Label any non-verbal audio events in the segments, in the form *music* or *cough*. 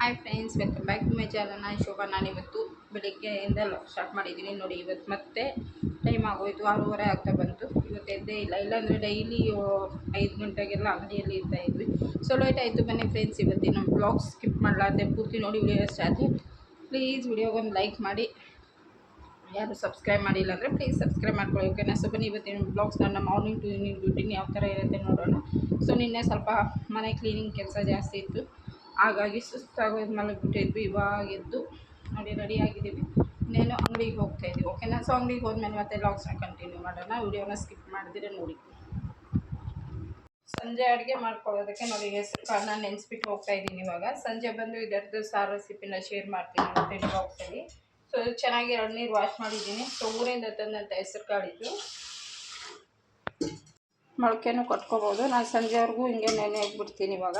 Hi friends welcome back to my ನಾನು ಶೋಭಾ. ನಾನು ಇವತ್ತು ಬೆಳಿಗ್ಗೆಯಿಂದ ಸ್ಟಾರ್ಟ್ ಮಾಡಿದ್ದೀನಿ. ನೋಡಿ, ಇವತ್ತು ಮತ್ತೆ ಟೈಮ್ ಆಗೋಯಿತು. ಆರೂವರೆ ಆಗ್ತಾ ಬಂತು. ಇವತ್ತು ಎದ್ದೇ ಇಲ್ಲ. ಇಲ್ಲಾಂದರೆ ಡೈಲಿ ಐದು ಗಂಟೆಗೆಲ್ಲ ಅಂಗಡಿಯಲ್ಲಿ ಇರ್ತಾ ಇದ್ವಿ. ಸೊ ಲೇಟ್ ಆಯಿತು ಬನ್ನಿ ಫ್ರೆಂಡ್ಸ್ ಇವತ್ತಿನ ಬ್ಲಾಗ್ ಸ್ಕಿಪ್ ಮಾಡಲಾರ್ದೆ. ಪೂರ್ತಿ ನೋಡಿ ವಿಡಿಯೋ ಇಷ್ಟ ಪ್ಲೀಸ್ ವಿಡಿಯೋಗೊಂದು ಲೈಕ್ ಮಾಡಿ. ಯಾರು ಸಬ್ಸ್ಕ್ರೈಬ್ ಮಾಡಿಲ್ಲ ಅಂದರೆ ಪ್ಲೀಸ್ ಸಬ್ಸ್ಕ್ರೈಬ್ ಮಾಡ್ಕೊಳ್ಳಿ ಓಕೆನಾ ಸೊ ಬನ್ನಿ ಇವತ್ತಿನ ಬ್ಲಾಗ್ಸ್ ನನ್ನ ಮಾರ್ನಿಂಗ್ ಟು ಈವ್ನಿಂಗ್ ರುಟೀನ್ ಯಾವ ಥರ ಇರುತ್ತೆ ನೋಡೋಣ. ಸೊ ನಿನ್ನೆ ಸ್ವಲ್ಪ ಮನೆ ಕ್ಲೀನಿಂಗ್ ಕೆಲಸ ಜಾಸ್ತಿ ಇತ್ತು. ಹಾಗಾಗಿ ಸುಸ್ತಾಗೋದು ಮಲಗಿಬಿಟ್ಟಿದ್ವಿ, ಇವಾಗ ಎದ್ದು ನೋಡಿ ರೆಡಿ ಆಗಿದ್ದೀವಿ. ಇನ್ನೇನು ಅಂಗಡಿಗೆ ಹೋಗ್ತಾ ಇದ್ದೀವಿ ಓಕೆನಾ ಸೊ ಅಂಗಡಿಗೆ ಹೋದ್ಮೇಲೆ ಮತ್ತೆ ಬ್ಲಾಗ್ಸ್ನ ಕಂಟಿನ್ಯೂ ಮಾಡೋಣ. ವೀಡಿಯೋನ ಸ್ಕಿಪ್ ಮಾಡಿದರೆ ನೋಡಿ. ಸಂಜೆ ಅಡುಗೆ ಮಾಡ್ಕೊಳ್ಳೋದಕ್ಕೆ ನೋಡಿ, ಹೆಸರು ಕಾಳನ್ನ ನೆನೆಸ್ಬಿಟ್ಟು ಹೋಗ್ತಾ ಇದ್ದೀನಿ ಇವಾಗ. ಸಂಜೆ ಬಂದು ಇದರದ್ದು ಸಾರು ರೆಸಿಪಿನ ಶೇರ್ ಮಾಡ್ತೀನಿ ಬಾಕ್ಸಲ್ಲಿ ಸೊ ಚೆನ್ನಾಗಿ ಎರಡು ನೀರು ವಾಶ್ ಮಾಡಿದ್ದೀನಿ. ಸೊ ಊರಿಂದ ತಂದಂಥ ಹೆಸರು ಕಾಳಿದ್ದು ಮೊಳಕೆನೂ ಕಟ್ಕೋಬೋದು. ನಾನು ಸಂಜೆವರೆಗೂ ಹಿಂಗೆ ನೆನೆ ಹಾಕ್ಬಿಡ್ತೀನಿ ಇವಾಗ.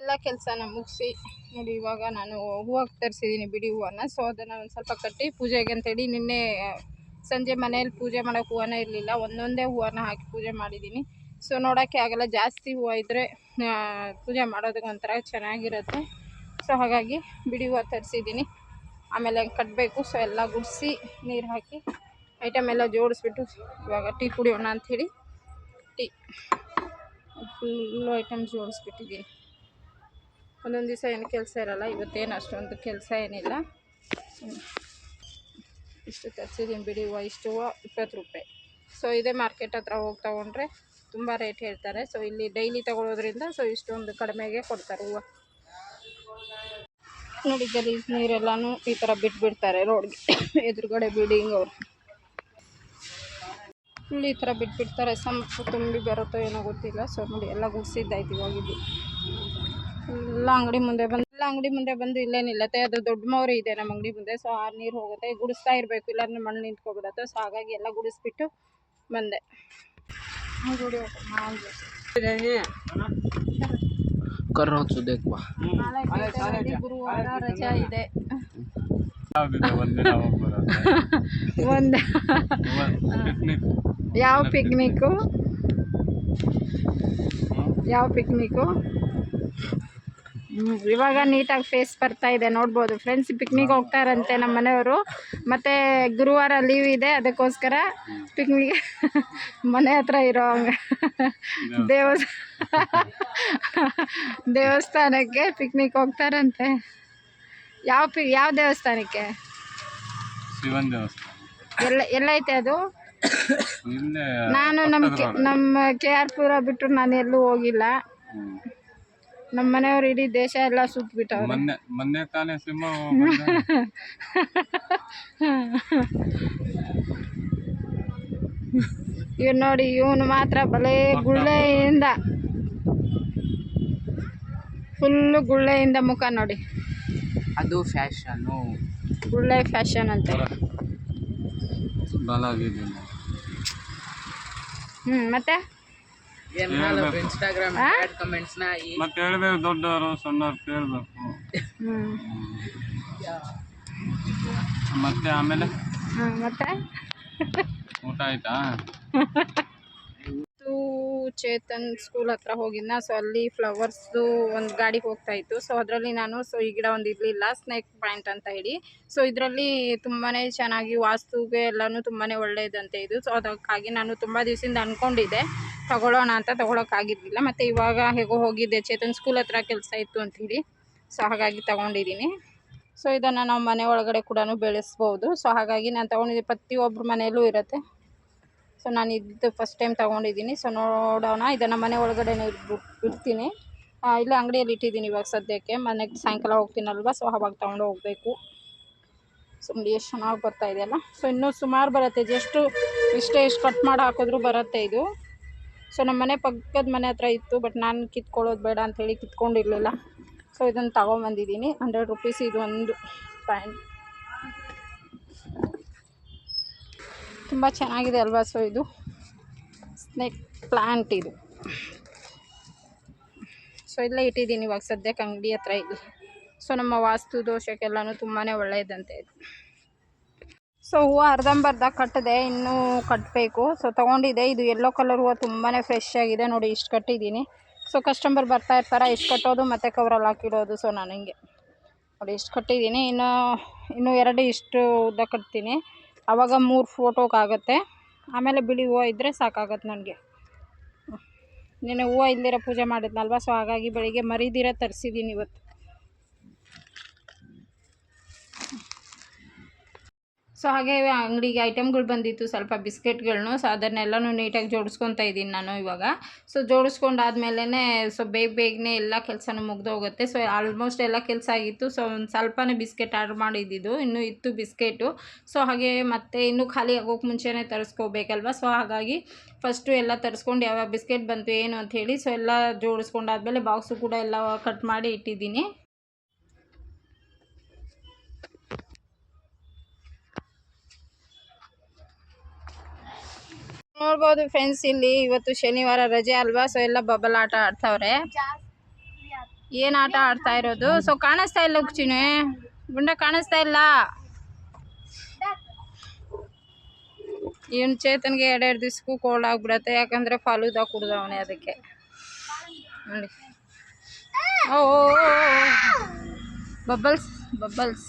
ಎಲ್ಲ ಕೆಲಸನ ಮುಗಿಸಿ ನೋಡಿ, ಇವಾಗ ನಾನು ಹೂವು ತರಿಸಿದ್ದೀನಿ ಬಿಡಿ ಹೂವನ್ನ. ಸೊ ಅದನ್ನು ಒಂದು ಸ್ವಲ್ಪ ಕಟ್ಟಿ ಪೂಜೆಗೆ ಅಂತೇಳಿ ನಿನ್ನೆ ಸಂಜೆ ಮನೆಯಲ್ಲಿ ಪೂಜೆ ಮಾಡೋಕ್ಕೆ ಹೂವನೇ ಇರಲಿಲ್ಲ. ಒಂದೊಂದೇ ಹೂವನ್ನ ಹಾಕಿ ಪೂಜೆ ಮಾಡಿದ್ದೀನಿ. ಸೊ ನೋಡೋಕ್ಕೆ ಆಗಲ್ಲ ಜಾಸ್ತಿ ಹೂವು ಇದ್ದರೆ ಪೂಜೆ ಮಾಡೋದಕ್ಕೆ ಒಂಥರ ಚೆನ್ನಾಗಿರುತ್ತೆ. ಸೊ ಹಾಗಾಗಿ ಬಿಡಿ ಹೂವು ತರಿಸಿದ್ದೀನಿ. ಆಮೇಲೆ ಕಟ್ಟಬೇಕು. ಸೊ ಎಲ್ಲ ಗುಡಿಸಿ ನೀರು ಹಾಕಿ ಐಟಮ್ ಎಲ್ಲ ಜೋಡಿಸ್ಬಿಟ್ಟು ಇವಾಗ ಟೀ ಕುಡಿಯೋಣ ಅಂಥೇಳಿ ಟೀ, ಫುಲ್ಲು ಐಟಮ್ ಜೋಡಿಸ್ಬಿಟ್ಟಿದ್ದೀನಿ. ಒಂದೊಂದು ದಿವಸ ಏನು ಕೆಲಸ ಇರಲ್ಲ. ಇವತ್ತೇನು ಅಷ್ಟೊಂದು ಕೆಲಸ ಏನಿಲ್ಲ. ಇಷ್ಟು ತರಿಸಿದ್ದೀನಿ ಬಿಡಿ ಹೂವು ಇಷ್ಟು ಹೂವು ಇಪ್ಪತ್ತು ರೂಪಾಯಿ. ಸೊ ಇದೇ ಮಾರ್ಕೆಟ್ ಹತ್ರ ಹೋಗಿ ತೊಗೊಂಡ್ರೆ ತುಂಬ ರೇಟ್ ಹೇಳ್ತಾರೆ. ಸೊ ಇಲ್ಲಿ ಡೈಲಿ ತೊಗೊಳೋದ್ರಿಂದ ಸೊ ಇಷ್ಟೊಂದು ಕಡಿಮೆಗೆ ಕೊಡ್ತಾರೆ ಹೂವು ನೋಡಿ ಗಲೀಜು ನೀರೆಲ್ಲನೂ ಈ ಥರ ಬಿಟ್ಬಿಡ್ತಾರೆ ರೋಡ್ಗೆ ಎದುರುಗಡೆ ಬಿಲ್ಡಿಂಗ್ ಅವರು. ಇಲ್ಲಿ ಈ ಥರ ಬಿಟ್ಬಿಡ್ತಾರೆ. ಸಂಪು ತುಂಬಿ ಬರುತ್ತೋ ಏನೋ ಗೊತ್ತಿಲ್ಲ. ಸೊ ನೋಡಿ, ಎಲ್ಲ ಗುಡ್ಸಿದ್ದಾಯ್ತು ಇವಾಗಿದ್ದು ಎಲ್ಲ ಅಂಗಡಿ ಮುಂದೆ ಬಂದು ಎಲ್ಲ ಅಂಗಡಿ ಮುಂದೆ ಬಂದು ಇಲ್ಲೇ ನಿಲ್ಲತ್ತೆ ಅದು ದೊಡ್ಡ ಮೌರಿ ಇದೆ ನಮ್ಮ ಅಂಗಡಿ ಮುಂದೆ ಸೊ ಆ ನೀರು ಹೋಗುತ್ತೆ. ಗುಡಿಸ್ತಾ ಇರಬೇಕು ಇಲ್ಲಾಂದ್ರೆ ಮಣ್ಣು ನಿಂತ್ಕೊಬಿಡತ್ತೆ. ಸೊ ಹಾಗಾಗಿ ಎಲ್ಲ ಗುಡಿಸ್ಬಿಟ್ಟು ಬಂದೆ. ರಜಾ ಇದೆ. ಒಂದು *laughs* ಯಾವ ಪಿಕ್ನಿಕ್ಕು ಯಾವ ಪಿಕ್ನಿಕ್ಕು ಇವಾಗ ನೀಟಾಗಿ ಫೇಸ್ ಬರ್ತಾ ಇದೆ ನೋಡ್ಬೋದು. ಫ್ರೆಂಡ್ಸ್ ಪಿಕ್ನಿಕ್ ಹೋಗ್ತಾರಂತೆ ನಮ್ಮ ಮನೆಯವರು. ಮತ್ತು ಗುರುವಾರ ಲೀವ್ ಇದೆ ಅದಕ್ಕೋಸ್ಕರ ಪಿಕ್ನಿಕ್ *laughs* ಮನೆ ಹತ್ರ ಇರೋ ಹಂಗ. ದೇವಸ್ *laughs* ದೇವಸ್ಥಾನಕ್ಕೆ ಪಿಕ್ನಿಕ್ ಹೋಗ್ತಾರಂತೆ ಯಾವ ಪಿ ಯಾವ ದೇವಸ್ಥಾನಕ್ಕೆ? ಶಿವನ್ ದೇವಸ್ಥಾನ. ಎಲ್ಲ ಎಲ್ಲೈತೆ ಅದು? ನಾನು ನಮ್ಮ ನಮ್ಮ ಕೆ ಆರ್ ಪುರ ಬಿಟ್ಟು ನಾನು ಎಲ್ಲೂ ಹೋಗಿಲ್ಲ. ನಮ್ಮ ಮನೆಯವ್ರು ಇಡೀ ದೇಶ ಎಲ್ಲ ಸುತ್ತಬಿಟ್ಟವ್ರು ಮೊನ್ನೆ ಮೊನ್ನೆ ತಾನೇ ಸಿಂಹ ಇವ್ ಇವ್ನು ನೋಡಿ ಇವನು ಮಾತ್ರ ಬಲೇ ಗುಳ್ಳೆಯಿಂದ ಫುಲ್ಲು ಗುಳ್ಳೆಯಿಂದ ಮುಖ ನೋಡಿ. ಅದು ಫ್ಯಾಷನು ಗುಳ್ಳೆ ಫ್ಯಾಷನ್ ಅಂತ. ಹ್ಞೂ ಮತ್ತೆ? ಇನ್ಸ್ಟಾಗ್ರಾಮ್ ಕಮೆಂಟ್ಸ್ನ ಮತ್ತೆ ಹೇಳ್ಬೇಕು ದೊಡ್ಡವರು ಸಣ್ಣವ್ರು ಕೇಳ್ಬೇಕು. ಮತ್ತೆ ಆಮೇಲೆ? ಮತ್ತೆ? ಊಟ ಆಯ್ತಾ? ಚೇತನ್ ಸ್ಕೂಲ್ ಹತ್ರ ಹೋಗಿದ್ನ ಸೊ ಅಲ್ಲಿ ಫ್ಲವರ್ಸ್ದು ಒಂದು ಗಾಡಿ ಹೋಗ್ತಾ ಇತ್ತು. ಸೊ ಅದರಲ್ಲಿ ನಾನು ಸೊ ಈ ಗಿಡ ಒಂದು ಇರಲಿಲ್ಲ ಸ್ನೇಕ್ ಪಾಯಿಂಟ್ ಅಂತ ಹೇಳಿ. ಸೊ ಇದರಲ್ಲಿ ತುಂಬಾ ಚೆನ್ನಾಗಿ ವಾಸ್ತುಗೆ ಎಲ್ಲನೂ ತುಂಬಾ ಒಳ್ಳೆಯದಂತೆ ಇದು. ಸೊ ಅದಕ್ಕಾಗಿ ನಾನು ತುಂಬ ದಿವಸದಿಂದ ಅಂದ್ಕೊಂಡಿದ್ದೆ ತಗೊಳ್ಳೋಣ ಅಂತ ತೊಗೊಳಕ್ಕಾಗಿರಲಿಲ್ಲ ಮತ್ತು ಇವಾಗ ಹೇಗೋ ಹೋಗಿದ್ದೆ ಚೇತನ್ ಸ್ಕೂಲ್ ಹತ್ರ ಕೆಲಸ ಇತ್ತು ಅಂಥೇಳಿ. ಸೊ ಹಾಗಾಗಿ ತೊಗೊಂಡಿದ್ದೀನಿ. ಸೊ ಇದನ್ನು ನಾವು ಮನೆ ಒಳಗಡೆ ಕೂಡ ಬೆಳೆಸ್ಬೋದು. ಸೊ ಹಾಗಾಗಿ ನಾನು ತೊಗೊಂಡಿದ್ದೆ ಪ್ರತಿಯೊಬ್ಬರ ಮನೆಯಲ್ಲೂ ಇರುತ್ತೆ. ಸೊ ನಾನು ಇದು ಫಸ್ಟ್ ಟೈಮ್ ತೊಗೊಂಡಿದ್ದೀನಿ. ಸೊ ನೋಡೋಣ, ಇದನ್ನು ಮನೆ ಒಳಗಡೆ ಇಡ್ತೀನಿ. ಇಲ್ಲ ಅಂಗಡಿಯಲ್ಲಿ ಇಟ್ಟಿದ್ದೀನಿ ಇವಾಗ ಸದ್ಯಕ್ಕೆ. ಮನೆಗೆ ಸಾಯಂಕಾಲ ಹೋಗ್ತೀನಲ್ವ ಸೊ ಅವಾಗ ತೊಗೊಂಡು ಹೋಗಬೇಕು. ಸೊ ನೋಡಿ ಎಷ್ಟು ಚೆನ್ನಾಗಿ ಬರ್ತಾ ಇದೆಯಲ್ಲ ಸೊ ಇನ್ನೂ ಸುಮಾರು ಬರುತ್ತೆ. ಜಸ್ಟು ಇಷ್ಟೇ, ಇಷ್ಟು ಕಟ್ ಮಾಡಿ ಹಾಕಿದ್ರು ಬರುತ್ತೆ ಇದು. ಸೊ ನಮ್ಮ ಮನೆ ಪಕ್ಕದ ಮನೆ ಹತ್ರ ಇತ್ತು ಬಟ್ ನಾನು ಕಿತ್ಕೊಳ್ಳೋದು ಬೇಡ ಅಂಥೇಳಿ ಕಿತ್ಕೊಂಡಿರಲಿಲ್ಲ. ಸೊ ಇದನ್ನು ತಗೊಂಬಂದಿದ್ದೀನಿ. ಹಂಡ್ರೆಡ್ ರುಪೀಸ್ ಇದು ಒಂದು ಪ್ಯಾಂಟ್ ತುಂಬ ಚೆನ್ನಾಗಿದೆ ಅಲ್ವಾ? ಸೊ ಇದು ಸ್ನೇಕ್ ಪ್ಲ್ಯಾಂಟ್ ಇದು. ಸೊ ಇಲ್ಲೇ ಇಟ್ಟಿದ್ದೀನಿ ಇವಾಗ. ಸದ್ಯಕ್ಕೆ ಅಂಗಡಿ ಹತ್ರ ಇಲ್ಲಿ. ಸೊ ನಮ್ಮ ವಾಸ್ತು ದೋಷಕ್ಕೆಲ್ಲನೂ ತುಂಬಾ ಒಳ್ಳೆಯದಂತೆ ಇದು. ಸೊ ಹೂವು ಅರ್ಧಂಬರ್ಧ ಕಟ್ಟಿದೆ, ಇನ್ನೂ ಕಟ್ಟಬೇಕು ಸೊ ತೊಗೊಂಡಿದ್ದೆ ಇದು ಯೆಲ್ಲೋ ಕಲರ್ ಹೂವು ತುಂಬಾ ಫ್ರೆಶ್ ಆಗಿದೆ. ನೋಡಿ, ಇಷ್ಟು ಕಟ್ಟಿದ್ದೀನಿ. ಸೊ ಕಸ್ಟಮರ್ ಬರ್ತಾ ಇರ್ತಾರೆ, ಇಷ್ಟು ಕಟ್ಟೋದು ಮತ್ತು ಕವರಲ್ಲಿ ಹಾಕಿಡೋದು. ಸೊ ನಾನು ಹಿಂಗೆ. ನೋಡಿ, ಇಷ್ಟು ಕಟ್ಟಿದ್ದೀನಿ. ಇನ್ನು, ಇನ್ನೂ ಎರಡು ಇಷ್ಟು ಉದ್ದ ಕಟ್ತೀನಿ. ಆವಾಗ ಮೂರು ಫೋಟೋಕ್ಕಾಗತ್ತೆ ಆಮೇಲೆ ಬಿಳಿ ಹೂವು ಇದ್ದರೆ ಸಾಕಾಗತ್ತೆ ನನಗೆ. ನಿನ್ನೆ ಹೂವು ಇಲ್ದಿರೋ ಪೂಜೆ ಮಾಡಿದ್ನಲ್ವ? ಸೊ ಹಾಗಾಗಿ ಬೆಳಿಗ್ಗೆ ಮರಿದಿರ ತರಿಸಿದ್ದೀನಿ ಇವತ್ತು. ಸೊ ಹಾಗೆ ಅಂಗಡಿಗೆ ಐಟಮ್ಗಳು ಬಂದಿತ್ತು ಸ್ವಲ್ಪ ಬಿಸ್ಕೆಟ್ಗಳ್ನು ಸೊ ಅದನ್ನೆಲ್ಲನೂ ನೀಟಾಗಿ ಜೋಡಿಸ್ಕೊತಾ ಇದ್ದೀನಿ ನಾನು ಇವಾಗ. ಸೊ ಜೋಡಿಸ್ಕೊಂಡಾದ್ಮೇಲೆ ಸೊ ಬೇಗ ಬೇಗನೆ ಎಲ್ಲ ಕೆಲಸನೂ ಮುಗ್ದೋಗುತ್ತೆ. ಸೊ ಆಲ್ಮೋಸ್ಟ್ ಎಲ್ಲ ಕೆಲಸ ಆಗಿತ್ತು. ಸೊ ಒಂದು ಸ್ವಲ್ಪನೇ ಬಿಸ್ಕೆಟ್ ಆರ್ಡ್ರ್ ಮಾಡಿದ್ದಿದ್ದು, ಇನ್ನೂ ಇತ್ತು ಬಿಸ್ಕೆಟು. ಸೊ ಹಾಗೆ ಮತ್ತೆ ಇನ್ನೂ ಖಾಲಿ ಆಗೋಕೆ ಮುಂಚೆನೇ ತರಿಸ್ಕೋಬೇಕಲ್ವ? ಸೊ ಹಾಗಾಗಿ ಫಸ್ಟು ಎಲ್ಲ ತರಿಸ್ಕೊಂಡು ಯಾವ್ಯಾವ ಬಿಸ್ಕೆಟ್ ಬಂತು ಏನು ಅಂತ ಹೇಳಿ, ಸೊ ಎಲ್ಲ ಜೋಡಿಸ್ಕೊಂಡಾದ್ಮೇಲೆ ಬಾಕ್ಸು ಕೂಡ ಎಲ್ಲ ಕಟ್ ಮಾಡಿ ಇಟ್ಟಿದ್ದೀನಿ. ನೋಡ್ಬೋದು ಫ್ರೆಂಡ್ಸ್ ಇಲ್ಲಿ ಇವತ್ತು ಶನಿವಾರ ರಜೆ ಅಲ್ವಾ? ಸೊ ಎಲ್ಲ ಬಬಲ್ ಆಟ ಆಡ್ತಾವ್ರೆ. ಏನ್ ಆಟ ಆಡ್ತಾ ಇರೋದು? ಸೊ ಕಾಣಿಸ್ತಾ ಇಲ್ಲ ಚಿನಿ ಗುಂಡ ಕಾಣಿಸ್ತಾ ಇಲ್ಲ. ಇವನ್ ಚೇತನ್ಗೆ ಎರಡೆರಡು ದಿವ್ಸಕ್ಕೂ ಕೋಲ್ಡ್ ಆಗ್ಬಿಡತ್ತೆ. ಯಾಕಂದ್ರೆ ಫಾಲೂದ ಕುಡ್ದವನೆ ಅದಕ್ಕೆ. ನೋಡಿ. ಓ ಬಬಲ್ಸ್ ಬಬಲ್ಸ್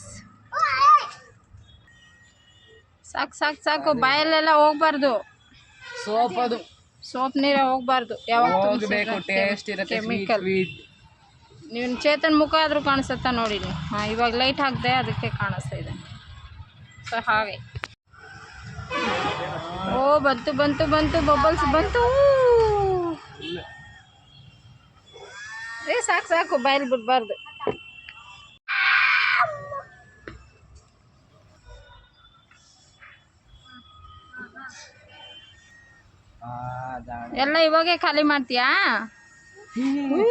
ಸಾಕು ಸಾಕು ಸಾಕು. ಬಾಯಲ್ಲೆಲ್ಲ ಹೋಗ್ಬಾರ್ದು. ಸೋಪ್ ಅದು. ಸೋಪ್ ನೀರ ಹೋಗ್ಬಾರ್ದು. ಯಾವಾಗ ಹೋಗ್ಬೇಕು ಟೇಸ್ಟ್ ಇರುತ್ತೆ ಕೆಮಿಕಲ್. ನೀವು ಚೇತನ್ ಮುಖ ಆದರೂ ಕಾಣಿಸುತ್ತಾ ನೋಡಿ ನೀವು ಹಾಂ ಇವಾಗ ಲೈಟ್ ಹಾಕಿದೆ ಅದಕ್ಕೆ ಕಾಣಿಸ್ತಾ ಇದೆ. ಸೊ ಹಾಗೆ. ಓ ಬಂತು ಬಂತು ಬಂತು ಬಬಲ್ಸ್ ಬಂತು. ಏ ಸಾಕು ಸಾಕು ಬಯಲು ಬಿಡಬಾರ್ದು ಎಲ್ಲ ಇವಾಗೆ ಖಾಲಿ ಮಾಡ್ತೀಯಾ? ಹ್ಞೂ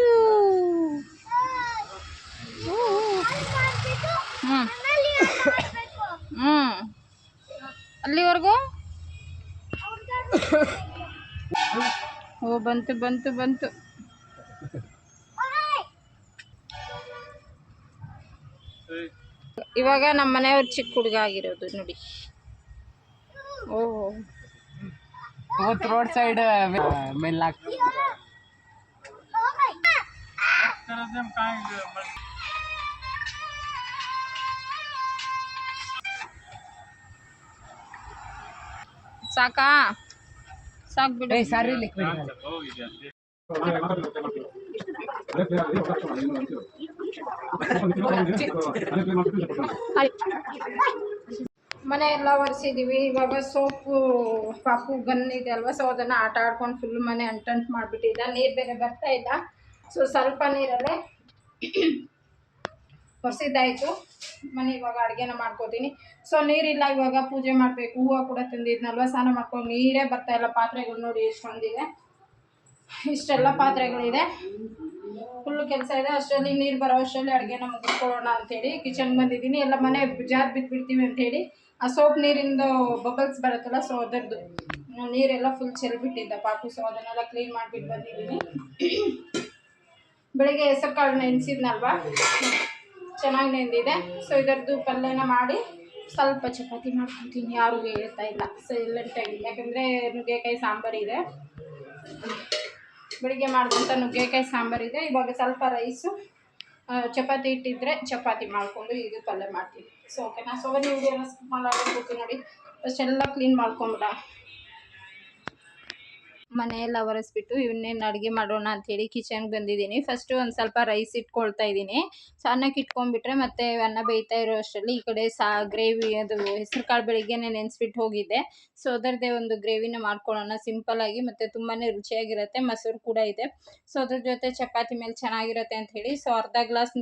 ಹ್ಞೂ ಅಲ್ಲಿವರೆಗೂ? ಓ, ಬಂತು ಬಂತು ಬಂತು. ಇವಾಗ ನಮ್ಮ ಮನೆಯವ್ರು ಚಿಕ್ಕ ಹುಡುಗ ಆಗಿರೋದು ನೋಡಿ. ಓ. ಹೋತ್ ರೋಡ್ ಸೈಡ್ ಮೇಲೆ ಹಾಕ್ ಸಾಕಾ ಸಾಕು ಬಿಡು ಏ ಸಾರಿ ಲಿಕ್ವಿಡ್ ಮನೆ ಎಲ್ಲ ಒರೆಸಿದ್ದೀವಿ ಇವಾಗ ಸೋಪು, ಪಾಪು ಗನ್ ಇದೆ ಅಲ್ವಾ ಸೊ ಅದನ್ನು ಆಟ ಆಡ್ಕೊಂಡು ಫುಲ್ ಮನೆ ಅಂಟಂಟ್ ಮಾಡಿಬಿಟ್ಟಿದ್ದ ನೀರು ಬೇರೆ ಬರ್ತಾ ಇಲ್ಲ. ಸೊ ಸ್ವಲ್ಪ ನೀರಲ್ಲೇ *clears throat* ಒರೆಸಿದ್ದಾಯಿತು. ಮನೆ ಇವಾಗ ಅಡುಗೆನ ಮಾಡ್ಕೋತೀನಿ. ಸೊ ನೀರಿಲ್ಲ, ಇವಾಗ ಪೂಜೆ ಮಾಡಬೇಕು. ಹೂವು ಕೂಡ ತಿಂದಿದ್ನಲ್ವ, ಸ್ನಾನ ಮಾಡ್ಕೊಂಡು ನೀರೇ ಬರ್ತಾ ಇಲ್ಲ. ಪಾತ್ರೆಗಳು ನೋಡಿ ಎಷ್ಟೊಂದಿದೆ. ಇಷ್ಟೆಲ್ಲ ಪಾತ್ರೆಗಳಿದೆ. ಫುಲ್ಲು ಕೆಲಸ ಇದೆ. ಅಷ್ಟರಲ್ಲಿ ನೀರು ಬರೋ ಅಷ್ಟರಲ್ಲಿ ಅಡುಗೆನ ಮುಗಿಸ್ಕೊಳ್ಳೋಣ ಅಂತೇಳಿ. ಕಿಚನ್ ಬಂದಿದ್ದೀನಿ. ಎಲ್ಲ ಮನೆ ಜಾರ್ ಬಿದ್ದುಬಿಡ್ತೀವಿ ಅಂತೇಳಿ. ಆ ಸೋಪ್ ನೀರಿಂದು ಬಬಲ್ಸ್ ಬರುತ್ತಲ್ಲ ಸೊ ಅದರದ್ದು ನೀರೆಲ್ಲ ಫುಲ್ ಚೆಲ್ಬಿಟ್ಟಿದ್ದ ಪಾಪು ಸೊ ಅದನ್ನೆಲ್ಲ ಕ್ಲೀನ್ ಮಾಡಿಬಿಟ್ಟು ಬಂದಿದ್ದೀನಿ ಬೆಳಿಗ್ಗೆ ಹೆಸರು ಕಾಳು ನೆನೆಸಿದ್ನಲ್ವಾ ಚೆನ್ನಾಗಿ ನೆಂದಿದೆ. ಸೊ ಇದರದ್ದು ಪಲ್ಯನ ಮಾಡಿ ಸ್ವಲ್ಪ ಚಪಾತಿ ಮಾಡ್ಕೊತೀನಿ, ಯಾರಿಗೂ ಹೇಳ್ತಾ ಇಲ್ಲ. ಸೈಲೆಂಟಾಗಿ ಯಾಕಂದರೆ ನುಗ್ಗೆಕಾಯಿ ಸಾಂಬಾರಿದೆ ಬೆಳಿಗ್ಗೆ ಮಾಡಿದಂಥ ನುಗ್ಗೆಕಾಯಿ ಸಾಂಬಾರಿದೆ ಇವಾಗ ಸ್ವಲ್ಪ ರೈಸು ಚಪಾತಿ ಇಟ್ಟಿದ್ರೆ ಚಪಾತಿ ಮಾಡಿಕೊಂಡು ಇದು ಪಲ್ಯ ಮಾಡ್ತೀನಿ ಸೊ ಓಕೆನಾ ಸೊ ನೀವು ಸ್ಕಿಪ್ ಮಾಡೋದು ನೋಡಿ. ಎಲ್ಲ ಕ್ಲೀನ್ ಮಾಡ್ಕೊಂಬಿಡ ಮನೆಯೆಲ್ಲ ಒರೆಸ್ಬಿಟ್ಟು ಇವನ್ನೇನು ಅಡುಗೆ ಮಾಡೋಣ? ಅಂಥೇಳಿ ಕಿಚನ್ಗೆ ಬಂದಿದ್ದೀನಿ. ಫಸ್ಟು ಒಂದು ಸ್ವಲ್ಪ ರೈಸ್ ಇಟ್ಕೊಳ್ತಾ ಇದ್ದೀನಿ. ಸೊ ಅನ್ನಕ್ಕೆ ಇಟ್ಕೊಂಡ್ಬಿಟ್ರೆ ಮತ್ತೆ ಅನ್ನ ಬೇಯ್ತಾ ಇರೋ ಅಷ್ಟರಲ್ಲಿ ಈ ಕಡೆ ಸಾ ಗ್ರೇವಿ ಅದು ಹೆಸರು ಕಾಳು ಬೆಳಿಗ್ಗೆನೆ ನೆನೆಸ್ಬಿಟ್ಟು ಹೋಗಿದ್ದೆ ಸೊ ಅದರದ್ದೇ ಒಂದು ಗ್ರೇವಿನ ಮಾಡ್ಕೊಳ್ಳೋಣ. ಸಿಂಪಲ್ಲಾಗಿ ಮತ್ತು ತುಂಬಾ ರುಚಿಯಾಗಿರುತ್ತೆ. ಮೊಸರು ಕೂಡ ಇದೆ. ಸೊ ಅದ್ರ ಜೊತೆ ಚಪಾತಿ ಮೇಲೆ ಚೆನ್ನಾಗಿರುತ್ತೆ ಹೇಳಿ ಸೊ ಅರ್ಧ ಗ್ಲಾಸ್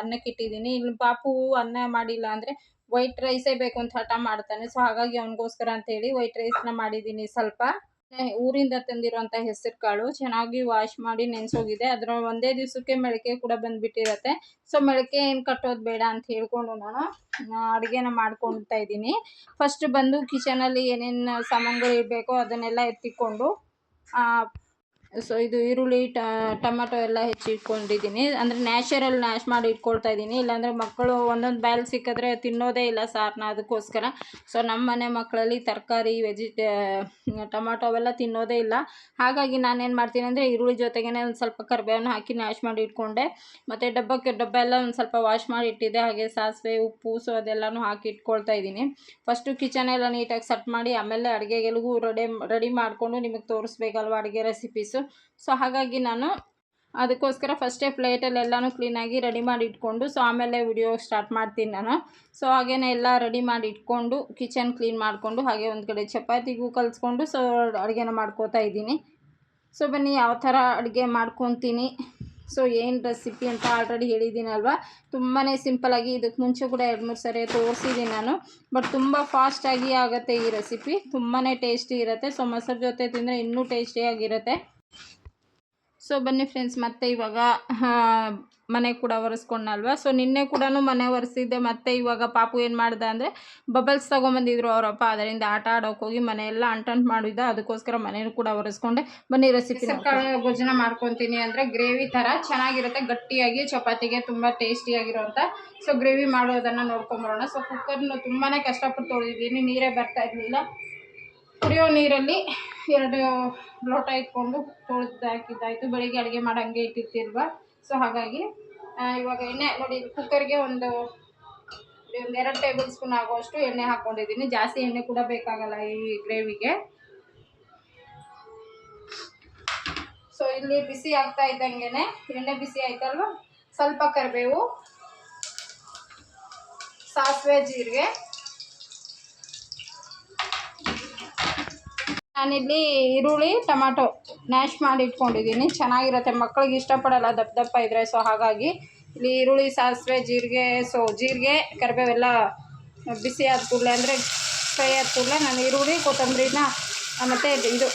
ಅನ್ನಕ್ಕೆ ಇಟ್ಟಿದ್ದೀನಿ. ಇಲ್ಲಿ ಪಾಪು ಅನ್ನ ಮಾಡಿಲ್ಲ ಅಂದರೆ ವೈಟ್ ರೈಸೇ ಬೇಕು ಅಂತ ಹಠ ಮಾಡ್ತಾನೆ. ಸೊ ಹಾಗಾಗಿ ಅವನಿಗೋಸ್ಕರ ಅಂತ ಹೇಳಿ ವೈಟ್ ರೈಸ್ನ ಮಾಡಿದ್ದೀನಿ ಸ್ವಲ್ಪ. ಊರಿಂದ ತಂದಿರುವಂಥ ಹೆಸರು ಕಾಳು ಚೆನ್ನಾಗಿ ವಾಶ್ ಮಾಡಿ ನೆನೆಸೋಗಿದೆ. ಅದರ ಒಂದೇ ದಿವಸಕ್ಕೆ ಮೊಳಕೆ ಕೂಡ ಬಂದ್ಬಿಟ್ಟಿರತ್ತೆ. ಸೊ ಮೊಳಕೆ ಏನು ಕಟ್ಟೋದು ಬೇಡ ಅಂತ ಹೇಳ್ಕೊಂಡು ನಾನು ಅಡುಗೆನ ಮಾಡ್ಕೊಳ್ತಾ ಇದ್ದೀನಿ. ಫಸ್ಟ್ ಬಂದು ಕಿಚನಲ್ಲಿ ಏನೇನು ಸಾಮಾನುಗಳು ಇರಬೇಕೋ ಅದನ್ನೆಲ್ಲ ಎತ್ತಿಕೊಂಡು ಸೊ ಇದು ಈರುಳ್ಳಿ ಟೊಮೆಟೊ ಎಲ್ಲ ಹೆಚ್ಚಿ ಇಟ್ಕೊಂಡಿದ್ದೀನಿ. ಅಂದರೆ ನ್ಯಾಚುರಲ್ ನ್ಯಾಶ್ ಮಾಡಿ ಇಟ್ಕೊಳ್ತಾ ಇದ್ದೀನಿ. ಇಲ್ಲಾಂದರೆ ಮಕ್ಕಳು ಒಂದೊಂದು ಬ್ಯಾಲ್ ಸಿಕ್ಕಿದ್ರೆ ತಿನ್ನೋದೇ ಇಲ್ಲ ಸಾರ್ನ ಅದಕ್ಕೋಸ್ಕರ. ಸೊ ನಮ್ಮ ಮನೆ ಮಕ್ಕಳಲ್ಲಿ ತರಕಾರಿ ವೆಜಿಟೇ ಟೊಮೆಟೊ ಅವೆಲ್ಲ ತಿನ್ನೋದೇ ಇಲ್ಲ. ಹಾಗಾಗಿ ನಾನೇನು ಮಾಡ್ತೀನಿ ಅಂದರೆ ಈರುಳ್ಳಿ ಜೊತೆಗೇ ಒಂದು ಸ್ವಲ್ಪ ಕರಿಬೇವನ್ನು ಹಾಕಿ ನ್ಯಾಶ್ ಮಾಡಿ ಇಟ್ಕೊಂಡೆ. ಮತ್ತು ಡಬ್ಬಕ್ಕೆ ಡಬ್ಬ ಎಲ್ಲ ಒಂದು ಸ್ವಲ್ಪ ವಾಶ್ ಮಾಡಿ ಇಟ್ಟಿದ್ದೆ. ಹಾಗೆ ಸಾಸಿವೆ, ಉಪ್ಪು ಸೊ ಅದೆಲ್ಲನೂ ಹಾಕಿ ಇಟ್ಕೊಳ್ತಾ ಇದ್ದೀನಿ. ಫಸ್ಟು ಕಿಚನ್ ಎಲ್ಲ ನೀಟಾಗಿ ಸೆಟ್ ಮಾಡಿ, ಆಮೇಲೆ ಅಡುಗೆಗೆಲ್ಗೂ ರೆಡಿ ರೆಡಿ ಮಾಡಿಕೊಂಡು ನಿಮಗೆ ತೋರಿಸ್ಬೇಕಲ್ವ ಅಡುಗೆ ರೆಸಿಪೀಸು ಸೊ ಹಾಗಾಗಿ ನಾನು ಅದಕ್ಕೋಸ್ಕರ ಫಸ್ಟೇ ಪ್ಲೇಟಲ್ಲಿ ಎಲ್ಲನೂ ಕ್ಲೀನಾಗಿ ರೆಡಿ ಮಾಡಿ ಇಟ್ಕೊಂಡು ಸೊ ಆಮೇಲೆ ವಿಡಿಯೋ ಸ್ಟಾರ್ಟ್ ಮಾಡ್ತೀನಿ ನಾನು. ಸೊ ಹಾಗೇನೆ ಎಲ್ಲ ರೆಡಿ ಮಾಡಿ ಇಟ್ಕೊಂಡು ಕಿಚನ್ ಕ್ಲೀನ್ ಮಾಡಿಕೊಂಡು, ಹಾಗೆ ಒಂದು ಕಡೆ ಚಪಾತಿಗೂ ಕಲಿಸ್ಕೊಂಡು ಸೊ ಅಡುಗೆನ ಮಾಡ್ಕೋತಾ ಇದ್ದೀನಿ. ಸೊ ಬನ್ನಿ, ಯಾವ ಥರ ಅಡುಗೆ ಮಾಡ್ಕೊತೀನಿ. ಸೊ ಏನು ರೆಸಿಪಿ ಅಂತ ಆಲ್ರೆಡಿ ಹೇಳಿದ್ದೀನಲ್ವ? ತುಂಬಾ ಸಿಂಪಲಾಗಿ ಇದಕ್ಕೆ ಮುಂಚೆ ಕೂಡ ಎರಡು ಮೂರು ಸರಿ ತೋರಿಸಿದ್ದೀನಿ ನಾನು. ಬಟ್ ತುಂಬ ಫಾಸ್ಟಾಗಿ ಆಗುತ್ತೆ ಈ ರೆಸಿಪಿ ತುಂಬಾ ಟೇಸ್ಟಿ ಇರುತ್ತೆ. ಸೊ ಮೊಸರು ಜೊತೆ ತಿಂದರೆ ಇನ್ನೂ ಟೇಸ್ಟಿಯಾಗಿರುತ್ತೆ ಸೊ ಬನ್ನಿ ಫ್ರೆಂಡ್ಸ್ ಮತ್ತೆ ಇವಾಗ ಮನೆ ಕೂಡ ಒರೆಸ್ಕೊಂಡಲ್ವ ಸೊ ನಿನ್ನೆ ಕೂಡ ಮನೆ ಒರೆಸಿದ್ದೆ ಮತ್ತೆ ಇವಾಗ ಪಾಪು ಏನು ಮಾಡ್ದೆ ಅಂದರೆ ಬಬಲ್ಸ್ ತೊಗೊಂಬಂದಿದ್ರು ಅವರಪ್ಪ. ಅದರಿಂದ ಆಟ ಆಡೋಕೆ ಹೋಗಿ ಮನೆಯೆಲ್ಲ ಅಂಟಂಟ್ ಮಾಡಿದ್ದ. ಅದಕ್ಕೋಸ್ಕರ ಮನೇನು ಕೂಡ ಒರೆಸ್ಕೊಂಡೆ. ಬನ್ನಿ ರೆಸಿಪಿ ಭೋಜನ ಮಾಡ್ಕೊತೀನಿ ಅಂದರೆ ಗ್ರೇವಿ ಥರ ಚೆನ್ನಾಗಿರುತ್ತೆ ಗಟ್ಟಿಯಾಗಿ ಚಪಾತಿಗೆ ತುಂಬ ಟೇಸ್ಟಿಯಾಗಿರೋಂಥ ಸೊ ಗ್ರೇವಿ ಮಾಡೋದನ್ನು ನೋಡ್ಕೊಂಬರೋಣ ಸೊ ಕುಕ್ಕರ್ನು ತುಂಬಾ ಕಷ್ಟಪಟ್ಟು ತೊಳೆದಿದ್ದೀನಿ ನೀರೇ ಬರ್ತಾ ಇರಲಿಲ್ಲ. ಕುಡಿಯೋ ನೀರಲ್ಲಿ ಎರಡು ಲೋಟ ಇಟ್ಕೊಂಡು ತೊಳೆದು ಹಾಕಿದ್ದಾಯಿತು ಬೆಳಿಗ್ಗೆ ಅಡುಗೆ ಮಾಡಂಗೆ ಇಟ್ಟಿರ್ತಿಲ್ವ? ಸೊ ಹಾಗಾಗಿ ಇವಾಗ ಎಣ್ಣೆ, ನೋಡಿ ಕುಕ್ಕರ್ಗೆ ಒಂದು ಒಂದು ಎರಡು ಟೇಬಲ್ ಸ್ಪೂನ್ ಆಗುವಷ್ಟು ಎಣ್ಣೆ ಹಾಕ್ಕೊಂಡಿದ್ದೀನಿ. ಜಾಸ್ತಿ ಎಣ್ಣೆ ಕೂಡ ಬೇಕಾಗಲ್ಲ ಈ ಗ್ರೇವಿಗೆ ಸೊ ಇಲ್ಲಿ ಬಿಸಿ ಆಗ್ತಾ ಇದ್ದಂಗೆನೆ, ಎಣ್ಣೆ ಬಿಸಿ ಆಯ್ತಲ್ವ? ಸ್ವಲ್ಪ ಕರಿಬೇವು, ಸಾಸಿವೆ, ಜೀರಿಗೆ ನಾನಿಲ್ಲಿ ಈರುಳ್ಳಿ ಟೊಮ್ಯಾಟೊ ನ್ಯಾಶ್ ಮಾಡಿ ಇಟ್ಕೊಂಡಿದ್ದೀನಿ. ಚೆನ್ನಾಗಿರುತ್ತೆ. ಮಕ್ಕಳಿಗೆ ಇಷ್ಟಪಡಲ್ಲ, ದಪ್ಪ ದಪ್ಪ ಇದ್ದರೆ ಸೊ ಹಾಗಾಗಿ ಇಲ್ಲಿ ಈರುಳ್ಳಿ, ಸಾಸಿವೆ, ಜೀರಿಗೆ ಸೊ ಜೀರಿಗೆ, ಕರಿಬೇವೆಲ್ಲ ಬಿಸಿ ಆದ ಕೂಡಲೇ ಅಂದರೆ ಫ್ರೈ ಆದ ಕೂಡಲೇ ನಾನು ಈರುಳ್ಳಿ, ಕೊತ್ತಂಬರಿನ ಮತ್ತು ಇದು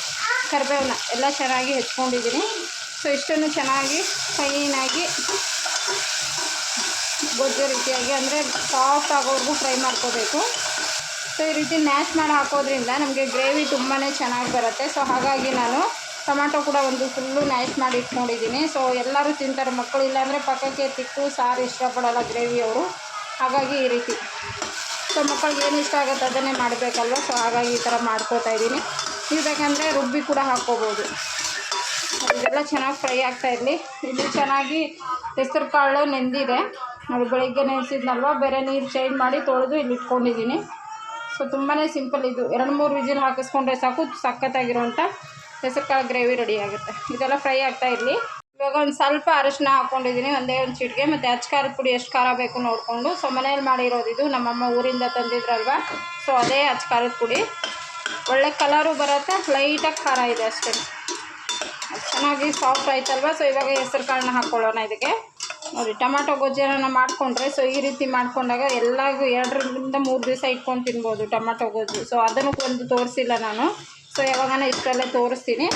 ಕರಿಬೇವನ್ನ ಎಲ್ಲ ಚೆನ್ನಾಗಿ ಹೆಚ್ಕೊಂಡಿದ್ದೀನಿ. ಸೊ ಇಷ್ಟನ್ನು ಚೆನ್ನಾಗಿ ಫೈನಾಗಿ ಗೊಜ್ಜು ರೀತಿಯಾಗಿ ಅಂದರೆ ಸಾಫ್ಟ್ ಆಗೋವರೆಗೂ ಫ್ರೈ ಮಾಡ್ಕೋಬೇಕು. ಸೊ ಈ ರೀತಿ ನ್ಯಾಶ್ ಮಾಡಿ ಹಾಕೋದ್ರಿಂದ ನಮಗೆ ಗ್ರೇವಿ ತುಂಬಾ ಚೆನ್ನಾಗಿ ಬರುತ್ತೆ. ಸೊ ಹಾಗಾಗಿ ನಾನು ಟೊಮಾಟೊ ಕೂಡ ಒಂದು ಫುಲ್ಲು ನ್ಯಾಶ್ ಮಾಡಿ ಇಟ್ಕೊಂಡಿದ್ದೀನಿ. ಸೊ ಎಲ್ಲರೂ ತಿಂತಾರೆ ಮಕ್ಕಳು, ಇಲ್ಲಾಂದರೆ ಪಕ್ಕಕ್ಕೆ ತಿಕ್ಕು, ಸಾರು ಇಷ್ಟಪಡಲ್ಲ ಗ್ರೇವಿಯವರು. ಹಾಗಾಗಿ ಈ ರೀತಿ. ಸೊ ಮಕ್ಕಳಿಗೆ ಏನು ಇಷ್ಟ ಆಗುತ್ತೆ ಅದನ್ನೇ ಮಾಡಬೇಕಲ್ವ? ಸೊ ಹಾಗಾಗಿ ಈ ಥರ ಮಾಡ್ಕೋತಾ ಇದ್ದೀನಿ. ನೀವು ಬೇಕಂದರೆ ರುಬ್ಬಿ ಕೂಡ ಹಾಕ್ಕೋಬೋದು. ಇದೆಲ್ಲ ಚೆನ್ನಾಗಿ ಫ್ರೈ ಆಗ್ತಾ ಇರಲಿ. ಇದು ಚೆನ್ನಾಗಿ ಹೆಸರು ಕಾಳು ನೆಂದಿದೆ. ಅದು ಬೆಳಿಗ್ಗೆ ನೆನೆಸಿದ್ನಲ್ವ? ಬೇರೆ ನೀರು ಚೇಂಜ್ ಮಾಡಿ ತೊಳೆದು ಇಲ್ಲಿ ಇಟ್ಕೊಂಡಿದ್ದೀನಿ. ಸೊ ತುಂಬಾ ಸಿಂಪಲ್ ಇದು. ಎರಡು ಮೂರು ವಿಜಿಲ್ ಹಾಕಿಸ್ಕೊಂಡ್ರೆ ಸಾಕು ಸಖತ್ತಾಗಿರುವಂಥ ಹೆಸರು ಕಾಳು ಗ್ರೇವಿ ರೆಡಿ ಆಗುತ್ತೆ. ಇದೆಲ್ಲ ಫ್ರೈ ಆಗ್ತಾ ಇರಲಿ. ಇವಾಗ ಒಂದು ಸ್ವಲ್ಪ ಅರಿಶಿನ ಹಾಕ್ಕೊಂಡಿದ್ದೀನಿ ಒಂದೇ ಒಂದು ಚಿಟಿಕೆ ಮತ್ತು ಅಚ್ಚ ಖಾರದ ಪುಡಿ ಎಷ್ಟು ಖಾರ ಬೇಕು ನೋಡಿಕೊಂಡು. ಸೊ ಮನೇಲಿ ಮಾಡಿರೋದು ಇದು. ನಮ್ಮಮ್ಮ ಊರಿಂದ ತಂದಿದ್ರಲ್ವ? ಸೊ, ಅದೇ ಅಚ್ಚ ಖಾರದ ಪುಡಿ. ಒಳ್ಳೆ ಕಲರು ಬರುತ್ತೆ ಲೈಟಾಗಿ ಖಾರ ಇದೆ ಅಷ್ಟೇ. ಚೆನ್ನಾಗಿ ಸಾಫ್ಟ್ ಆಯ್ತಲ್ವ? ಸೊ, ಇವಾಗ ಹೆಸರು ಕಾಳನ್ನ ಹಾಕ್ಕೊಳ್ಳೋಣ ಇದಕ್ಕೆ. ನೋಡಿ, ಟೊಮಾಟೊ ಗೊಜ್ಜರನ್ನ ಮಾಡಿಕೊಂಡ್ರೆ ಸೊ ಈ ರೀತಿ ಮಾಡಿಕೊಂಡಾಗ ಎಲ್ಲಾಗೂ ಎರಡರಿಂದ ಮೂರು ದಿವಸ ಇಟ್ಕೊಂಡು ತಿನ್ಬೋದು ಟೊಮಾಟೊ ಗೊಜ್ಜು. ಸೊ ಅದನ್ನು ಒಂದು ತೋರಿಸಿಲ್ಲ ನಾನು. ಸೊ ಯಾವಾಗನ ಇಷ್ಟರಲ್ಲೇ ತೋರಿಸ್ತೀನಿ.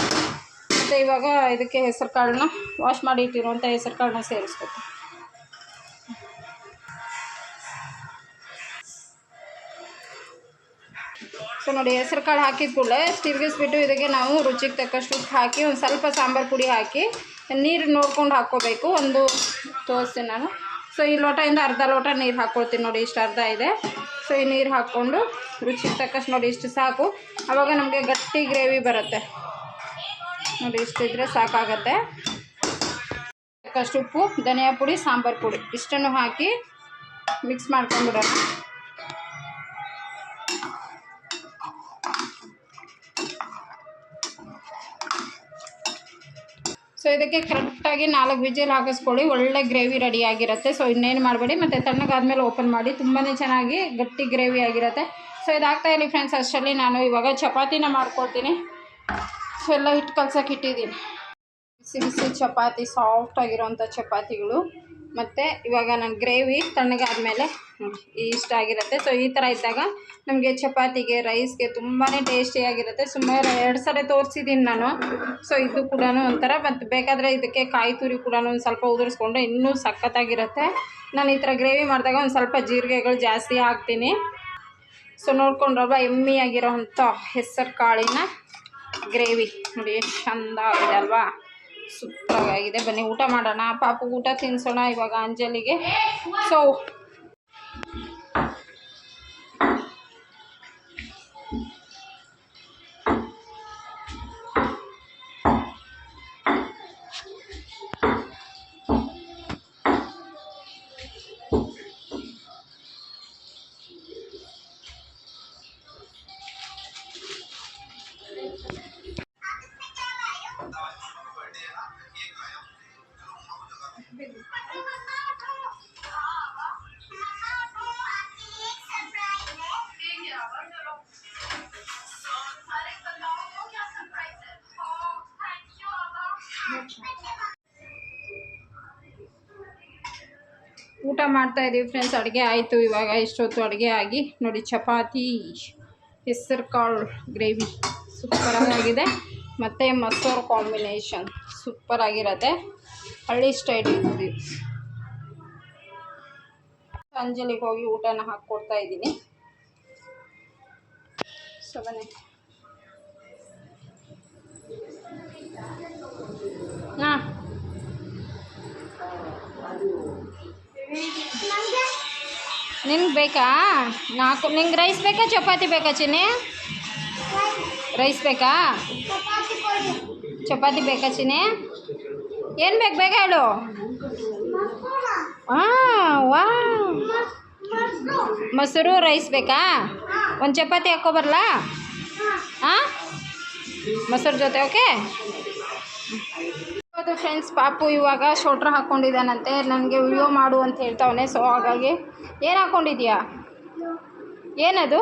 ಮತ್ತು ಇವಾಗ ಇದಕ್ಕೆ ಹೆಸರು ಕಾಳನ್ನ ವಾಶ್ ಮಾಡಿ ಇಟ್ಟಿರುವಂಥ ಹೆಸರು ಕಾಳನ್ನ ಸೇರಿಸ್ಬೇಕು. ಸೊ ನೋಡಿ ಹೆಸರು ಕಾಳು ಹಾಕಿದ ಕೂಡಲೇ ತಿರುಗಿಸ್ಬಿಟ್ಟು ಇದಕ್ಕೆ ನಾವು ರುಚಿಗೆ ತಕ್ಕಷ್ಟು ಹಾಕಿ, ಒಂದು ಸ್ವಲ್ಪ ಸಾಂಬಾರು ಪುಡಿ ಹಾಕಿ ನೀರು ನೋಡ್ಕೊಂಡು ಹಾಕ್ಕೋಬೇಕು. ಒಂದು ತೋರಿಸ್ತೀನಿ ನಾನು. ಸೊ ಈ ಲೋಟದಿಂದ ಅರ್ಧ ಲೋಟ ನೀರು ಹಾಕ್ಕೊಳ್ತೀನಿ ನೋಡಿ, ಇಷ್ಟು ಅರ್ಧ ಇದೆ. ಸೊ ಈ ನೀರು ಹಾಕ್ಕೊಂಡು ರುಚಿಗೆ ತಕ್ಕಷ್ಟು ನೋಡಿ, ಇಷ್ಟು ಸಾಕು. ಆವಾಗ ನಮಗೆ ಗಟ್ಟಿ ಗ್ರೇವಿ ಬರುತ್ತೆ. ನೋಡಿ ಇಷ್ಟಿದ್ರೆ ಸಾಕಾಗತ್ತೆ. ತಕ್ಕಷ್ಟು ಉಪ್ಪು, ಧನಿಯಾ ಪುಡಿ, ಸಾಂಬಾರು ಪುಡಿ. ಇಷ್ಟನ್ನು ಹಾಕಿ ಮಿಕ್ಸ್ ಮಾಡ್ಕೊಂಡ್ಬಿಡೋಣ. ಸೊ ಇದಕ್ಕೆ ಕರೆಕ್ಟಾಗಿ ನಾಲ್ಕು ವಿಜಿಲ್ ಹಾಕಿಸ್ಕೊಳ್ಳಿ. ಒಳ್ಳೆ ಗ್ರೇವಿ ರೆಡಿ ಆಗಿರುತ್ತೆ. ಸೊ ಇನ್ನೇನು ಮಾಡಬೇಡಿ. ಮತ್ತು ತಣ್ಣಗಾದ್ಮೇಲೆ ಓಪನ್ ಮಾಡಿ. ತುಂಬಾ ಚೆನ್ನಾಗಿ ಗಟ್ಟಿ ಗ್ರೇವಿ ಆಗಿರುತ್ತೆ. ಸೊ ಇದಾಗ್ತಾ ಇರಲಿ ಫ್ರೆಂಡ್ಸ್ ಅಷ್ಟರಲ್ಲಿ ನಾನು ಇವಾಗ ಚಪಾತಿನ ಮಾಡ್ಕೊಳ್ತೀನಿ. ಸೊ ಎಲ್ಲ ಹಿಟ್ಟು ಕಲ್ಸಕ್ಕೆ ಇಟ್ಟಿದ್ದೀನಿ. ಬಿಸಿ ಬಿಸಿ ಚಪಾತಿ ಸಾಫ್ಟ್ ಆಗಿರೋಂಥ ಚಪಾತಿಗಳು. ಮತ್ತು ಇವಾಗ ನಾನು ಗ್ರೇವಿ ತಣ್ಣಗಾದ್ಮೇಲೆ ನೋಡಿ ಇಷ್ಟ ಆಗಿರುತ್ತೆ. ಸೊ ಈ ಥರ ಇದ್ದಾಗ ನಮಗೆ ಚಪಾತಿಗೆ ರೈಸ್ಗೆ ತುಂಬಾ ಟೇಸ್ಟಿಯಾಗಿರುತ್ತೆ ಸುಮಾರು ಎರಡು ಸಲ ತೋರಿಸಿದ್ದೀನಿ ನಾನು. ಸೊ ಇದು ಕೂಡ ಒಂಥರ ಮತ್ತು ಬೇಕಾದರೆ ಇದಕ್ಕೆ ಕಾಯಿ ತುರಿ ಕೂಡ ಒಂದು ಸ್ವಲ್ಪ ಉದುರಿಸ್ಕೊಂಡು ಇನ್ನೂ ಸಖತ್ತಾಗಿರುತ್ತೆ. ನಾನು ಈ ಥರ ಗ್ರೇವಿ ಮಾಡಿದಾಗ ಒಂದು ಸ್ವಲ್ಪ ಜೀರಿಗೆಗಳು ಜಾಸ್ತಿ ಹಾಕ್ತೀನಿ. ಸೊ ನೋಡ್ಕೊಂಡ್ರಲ್ವ ಎಮ್ಮಿಯಾಗಿರೋವಂಥ ಹೆಸರು ಕಾಳಿನ ಗ್ರೇವಿ ನೋಡಿ ಎಷ್ಟು ಚಂದ ಆಗಿದೆ ಅಲ್ವಾ? ಸೂಪರ್ ಆಗಿದೆ. ಬನ್ನಿ ಊಟ ಮಾಡೋಣ. ಪಾಪು ಊಟ ತಿನ್ಸೋಣ ಇವಾಗ ಅಂಜಲಿಗೆ. ಸೊ ಮಾಡ್ತಾ ಇದೀವಿ ಫ್ರೆಂಡ್ಸ್ ಅಡುಗೆ ಆಯಿತು. ಇವಾಗ ಇಷ್ಟೊತ್ತು ಅಡುಗೆ ಆಗಿ ನೋಡಿ, ಚಪಾತಿ, ಹೆಸರು ಕಾಳು ಗ್ರೇವಿ ಸೂಪರಾಗಿದೆ ಮತ್ತು ಮೊಸರು ಕಾಂಬಿನೇಷನ್ ಸೂಪರಾಗಿರತ್ತೆ ಹಳ್ಳಿ ಸ್ಟೈಲ್ ಇರ್ತೀವಿ. ಅಂಜಲಿಗೆ ಹೋಗಿ ಊಟನ ಹಾಕ್ಕೊಡ್ತಾ ಇದ್ದೀನಿ. ಸೊ, ಬನ್ನಿ. ಹಾಂ. ನಿನ್ಗೆ ಬೇಕಾ? ನಾಲ್ಕು ನಿಂಗೆ ರೈಸ್ ಬೇಕಾ, ಚಪಾತಿ ಬೇಕಾ ಚಿನ್ನಿ? ರೈಸ್ ಬೇಕಾ? ಚಪಾತಿ ಬೇಕಾ ಚಿನ್ನಿ? ಏನು ಬೇಕು ಬೇಕಾ ಹೇಳು. ಹಾಂ ವಾ ಮೊಸರು ರೈಸ್ ಬೇಕಾ? ಒಂದು ಚಪಾತಿ ಹಾಕ್ಕೊಬರ್ಲಾ ಹಾಂ ಮೊಸರು ಜೊತೆ ಓಕೆ ಹೌದು ಫ್ರೆಂಡ್ಸ್ ಪಾಪು ಇವಾಗ ಶೋಟ್ರ್ ಹಾಕ್ಕೊಂಡಿದ್ದಾನಂತೆ ನನಗೆ ವಿಡಿಯೋ ಮಾಡು ಅಂತ ಹೇಳ್ತಾವನೆ. ಸೊ ಹಾಗಾಗಿ ಏನು ಹಾಕ್ಕೊಂಡಿದ್ಯಾ ಏನದು?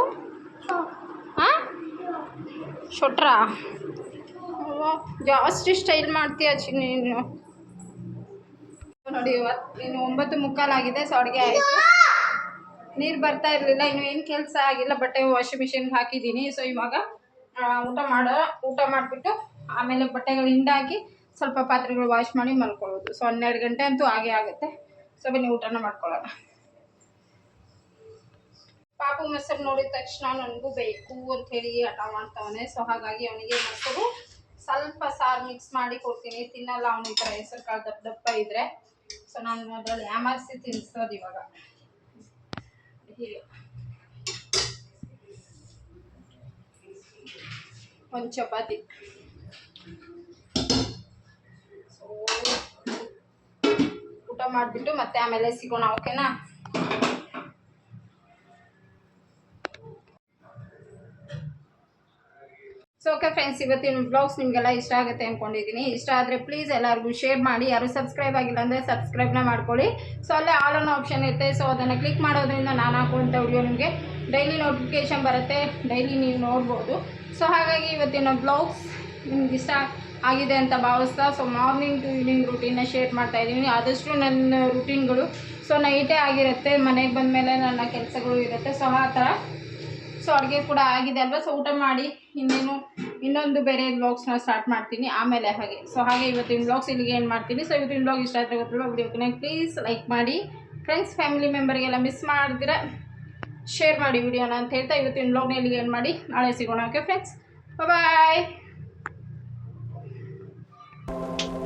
ಹಾಂ? ಶೊಟ್ರಾ ಜಾಸ್ತಿ ಸ್ಟೈಲ್ ಮಾಡ್ತೀಯ ನೀನು? ನೋಡಿ, ಇವತ್ತು ಇನ್ನು ಒಂಬತ್ತು ಮುಕ್ಕಾಲಾಗಿದೆ ಸೊ ಅಡುಗೆ ಆಯಿತು. ನೀರು ಬರ್ತಾ ಇರಲಿಲ್ಲ. ಇನ್ನು ಏನು ಕೆಲಸ ಆಗಿಲ್ಲ. ಬಟ್ಟೆ ವಾಷಿಂಗ್ ಮಿಷಿನ್ಗೆ ಹಾಕಿದ್ದೀನಿ. ಸೊ ಇವಾಗ ಊಟ ಮಾಡೋ, ಊಟ ಮಾಡಿಬಿಟ್ಟು ಆಮೇಲೆ ಬಟ್ಟೆಗಳು ಹಿಂಡಾಕಿ ಸ್ವಲ್ಪ ಪಾತ್ರೆಗಳು ವಾಶ್ ಮಾಡಿ ಮಲ್ಕೊಳ್ಳೋದು. ಸೊ ಹನ್ನೆರಡು ಗಂಟೆ ಅಂತೂ ಹಾಗೆ ಆಗುತ್ತೆ. ಸೊ ಬನ್ನಿ ಊಟನ ಮಾಡ್ಕೊಳ್ಳೋಣ. ಪಾಪು ಮೊಸರು ನೋಡಿದ ತಕ್ಷಣ ನನಗೂ ಬೇಕು ಅಂತ ಹೇಳಿ ಹಠ ಮಾಡ್ತಾವನೆ. ಸೊ ಹಾಗಾಗಿ ಅವನಿಗೆ ಮೊಸರು ಸ್ವಲ್ಪ ಸಾರು ಮಿಕ್ಸ್ ಮಾಡಿ ಕೊಡ್ತೀನಿ. ತಿನ್ನಲ್ಲ ಅವನ ಈ ಥರ ಹೆಸರು ಕಾಳು ದಪ್ಪ ದಪ್ಪ ಇದ್ರೆ. ಸೊ ನಾನು ಅದರಲ್ಲಿ ಆಮರಿಸಿ ತಿನ್ನಿಸೋದು ಇವಾಗ. ಒಂದು ಚಪಾತಿ. ಊಟ ಮಾಡಿಬಿಟ್ಟು ಮತ್ತೆ ಆಮೇಲೆ ಸಿಗೋಣ, ಓಕೆನಾ? ಸೊ ಓಕೆ ಫ್ರೆಂಡ್ಸ್ ಇವತ್ತಿನ ಬ್ಲಾಗ್ಸ್ ನಿಮಗೆಲ್ಲ ಇಷ್ಟ ಆಗುತ್ತೆ ಅಂದ್ಕೊಂಡಿದ್ದೀನಿ ಇಷ್ಟ ಆದರೆ ಪ್ಲೀಸ್ ಎಲ್ಲರಿಗೂ ಶೇರ್ ಮಾಡಿ. ಯಾರು ಸಬ್ಸ್ಕ್ರೈಬ್ ಆಗಿಲ್ಲ ಅಂದರೆ ಸಬ್ಸ್ಕ್ರೈಬ್ನ ಮಾಡ್ಕೊಳ್ಳಿ. ಸೊ ಅಲ್ಲೇ ಆಲ್ ಅನ್ನೋ ಆಪ್ಷನ್ ಇರುತ್ತೆ. ಸೊ ಅದನ್ನು ಕ್ಲಿಕ್ ಮಾಡೋದ್ರಿಂದ ನಾನು ಹಾಕುವಂಥ ವಿಡಿಯೋ ನಿಮಗೆ ಡೈಲಿ ನೋಟಿಫಿಕೇಶನ್ ಬರುತ್ತೆ. ಡೈಲಿ ನೀವು ನೋಡ್ಬೋದು. ಸೊ ಹಾಗಾಗಿ ಇವತ್ತಿನ ಬ್ಲಾಗ್ಸ್ ನಿಮ್ಗೆ ಇಷ್ಟ ಆಗಿದೆ ಅಂತ ಭಾವಿಸ್ತಾ ಸೊ ಮಾರ್ನಿಂಗ್ ಟು ಈವ್ನಿಂಗ್ ರುಟೀನ್ನ ಶೇರ್ ಮಾಡ್ತಾ ಇದ್ದೀನಿ. ಆದಷ್ಟು ನನ್ನ ರುಟೀನ್ಗಳು ಸೊ ನೈಟೇ ಆಗಿರುತ್ತೆ, ಮನೆಗೆ ಬಂದಮೇಲೆ ನನ್ನ ಕೆಲಸಗಳು ಇರುತ್ತೆ ಸೊ ಆ ಥರ. ಸೊ ಅಡುಗೆ ಕೂಡ ಆಗಿದೆ ಅಲ್ವಾ? ಸೊ ಊಟ ಮಾಡಿ ಇನ್ನೇನು, ಇನ್ನೊಂದು ಬೇರೆ ಬ್ಲಾಗ್ಸ್ನ ಸ್ಟಾರ್ಟ್ ಮಾಡ್ತೀನಿ, ಆಮೇಲೆ ಹಾಗೆ. ಸೊ ಹಾಗೆ ಇವತ್ತಿನ ಬ್ಲಾಗ್ಸ್ ಇಲ್ಲಿಗೆ ಏನು ಮಾಡ್ತೀನಿ. ಸೊ ಇವತ್ತಿನ ಬ್ಲಾಗ್ ಇಷ್ಟ ಆದರೆ ಗೊತ್ತಿಲ್ಲ ವಿಡಿಯೋಕ್ಕೆ ಪ್ಲೀಸ್ ಲೈಕ್ ಮಾಡಿ. ಫ್ರೆಂಡ್ಸ್ ಫ್ಯಾಮಿಲಿ ಮೆಂಬರ್ಗೆಲ್ಲ ಮಿಸ್ ಮಾಡಿದ್ರೆ ಶೇರ್ ಮಾಡಿ ವಿಡಿಯೋನ ಅಂತ ಹೇಳ್ತಾ, ಇವತ್ತಿನ ಬ್ಲಾಗ್ನ ಇಲ್ಲಿಗೆ ಏನು ಮಾಡಿ. ನಾಳೆ ಸಿಗೋಣ okay friends bye Thank you.